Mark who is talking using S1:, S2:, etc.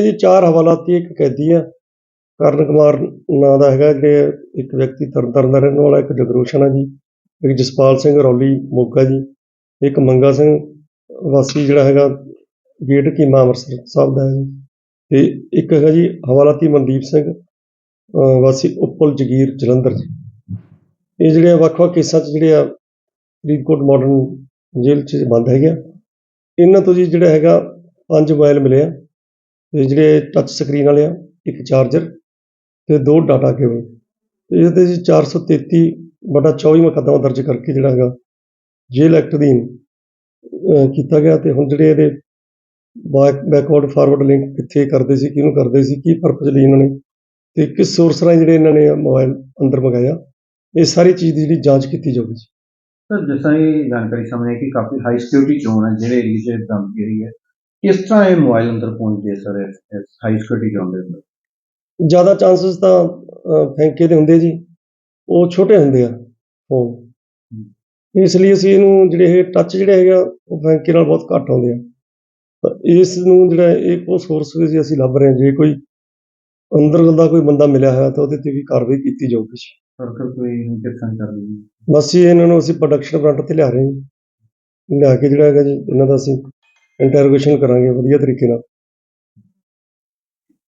S1: ਇਹ ਜੀ ਚਾਰ ਹਵਾਲਾਤੀ ਇੱਕ ਕੈਦੀ ਆ, ਕਰਨ ਕੁਮਾਰ ਨਾਂ ਦਾ ਹੈਗਾ, ਜਿਹੜੇ ਇੱਕ ਵਿਅਕਤੀ ਤਰਨਤਾਰਨ ਦਾ ਰਹਿਣ ਵਾਲਾ, ਇੱਕ ਜਗਰੂਸ਼ਨ ਆ ਜੀ, ਇੱਕ ਜਸਪਾਲ ਸਿੰਘ ਰੌਲੀ ਮੋਗਾ ਜੀ, ਇੱਕ ਮੰਗਾ ਸਿੰਘ ਵਾਸੀ ਜਿਹੜਾ ਹੈਗਾ, ਗੇਟ ਕੀਮਾ ਅੰਮ੍ਰਿਤਸਰ ਸਾਹਿਬ ਦਾ ਹੈ ਜੀ। ਤੇ ਇੱਕ ਹੈਗਾ ਜੀ ਹਵਾਲਾਤੀ ਮਨਦੀਪ ਸਿੰਘ ਵਾਸੀ ਉੱਪਲ ਜਗੀਰ ਜਲੰਧਰ ਜੀ। ਇਹ ਜਿਹੜੇ ਆ ਵੱਖ-ਵੱਖ ਕੇਸਾਂ 'ਚ ਜਿਹੜੇ ਆ, ਫਰੀਦਕੋਟ ਮਾਡਰਨ ਜੇਲ੍ਹ 'ਚ ਬੰਦ ਹੈਗੇ ਆ। ਇਹਨਾਂ ਤੋਂ ਜੀ ਜਿਹੜਾ ਹੈਗਾ, ਪੰਜ ਮੋਬਾਈਲ ਮਿਲੇ ਆ। ਤੇ ਜਿਹੜੇ ਟੱਚ ਸਕਰੀਨ ਵਾਲੇ ਆ, ਇੱਕ ਚਾਰਜਰ ਤੇ ਦੋ ਡਾਟਾ ਕੇਬਲ ਤੇ ਇਹਦੇ ਜੀ 433 ਬਟਾ 24 ਮੁਕੱਦਮਾ ਦਰਜ ਕਰਕੇ ਜਿਹੜਾ ਹੈਗਾ, ਜੇਲ੍ਹ ਐਕਟ ਦੀ ਕੀਤਾ ਗਿਆ ਤੇ ਹੁਣ ਜਿਹੜੇ ਇਹਦੇ ਬੈਕ ਬੈਕਵਰਡ ਫਾਰਵਰਡ ਲਿੰਕ ਕਿੱਥੇ ਕਰਦੇ ਸੀ, ਕਿਹਨੂੰ ਕਰਦੇ ਸੀ, ਕੀ ਪਰਪਸ ਲਈ ਇਹਨਾਂ ਨੇ ਤੇ ਕਿਸ ਸੋਰਸ ਰਾਹੀਂ ਜਿਹੜੇ ਇਹਨਾਂ ਨੇ ਮੋਬਾਈਲ ਅੰਦਰ ਮੰਗਾਇਆ, ਇਹ ਸਾਰੀ ਚੀਜ਼ ਦੀ ਜਿਹੜੀ ਜਾਂਚ ਕੀਤੀ ਜਾਊਗੀ ਜੀ।
S2: ਸਰ, ਜਿਸ ਤਰ੍ਹਾਂ ਇਹ ਜਾਣਕਾਰੀ ਸਾਹਮਣੇ ਕਿ ਕਾਫੀ ਹਾਈ ਸਿਕਿਉਰਿਟੀ ਜ਼ੋਨ ਹੈ ਜਿਹੜੇ ਏਰੀਏ 'ਚ ਧਮਕੀ ਹੈ। ਕਿਸ ਤਰ੍ਹਾਂ ਇਹ ਮੋਬਾਈਲ ਅੰਦਰ ਪਹੁੰਚਦੇ ਸਰ ਹਾਈ ਸਿਕਿਉਰਿਟੀ ਜ਼ੋਨ ਦੇ ਅੰਦਰ?
S1: ਜ਼ਿਆਦਾ ਚਾਂਸਸ ਤਾਂ ਅਹ, ਫੈਂਕੇ ਦੇ ਹੁੰਦੇ ਜੀ। ਉਹ ਛੋਟੇ ਹੁੰਦੇ ਆ ਫੋਨ ਇਸ ਲਈ ਅਸੀਂ ਇਹਨੂੰ ਜਿਹੜੇ ਇਹ ਟੱਚ ਜਿਹੜੇ ਹੈਗਾ ਉਹ ਫੈਂਕੇ ਨਾਲ ਬਹੁਤ ਘੱਟ ਆਉਂਦੇ ਆ। ਤਾਂ ਇਸ ਨੂੰ ਜਿਹੜਾ ਇਹ ਉਹ ਸੋਰਸ ਵੀ ਅਸੀਂ ਲੱਭ ਰਹੇ ਹਾਂ। ਜੇ ਕੋਈ ਅੰਦਰ ਦਾ ਕੋਈ ਬੰਦਾ ਮਿਲਿਆ ਹੋਇਆ ਤਾਂ ਉਹਦੇ ਤੇ ਵੀ ਕਾਰਵਾਈ ਕੀਤੀ ਜਾਊਗੀ ਜੀ।
S2: ਸਰ ਫਿਰ ਕੋਈ ਇੰਜੈਕਸ਼ਨ ਕਰ ਦਿੰਦੇ
S1: ਬਸ ਜੀ ਇਹਨਾਂ ਨੂੰ ਅਸੀਂ ਪ੍ਰੋਡਕਸ਼ਨ ਫਰੰਟ ਤੇ ਲਿਆ ਰਹੇ ਹਾਂ ਜੀ। ਲਿਆ ਕੇ ਜਿਹੜਾ ਹੈਗਾ ਜੀ ਇਹਨਾਂ ਦਾ ਅਸੀਂ ਇੰਟਰੋਗੇਸ਼ਨ ਕਰਾਂਗੇ ਵਧੀਆ ਤਰੀਕੇ ਨਾਲ।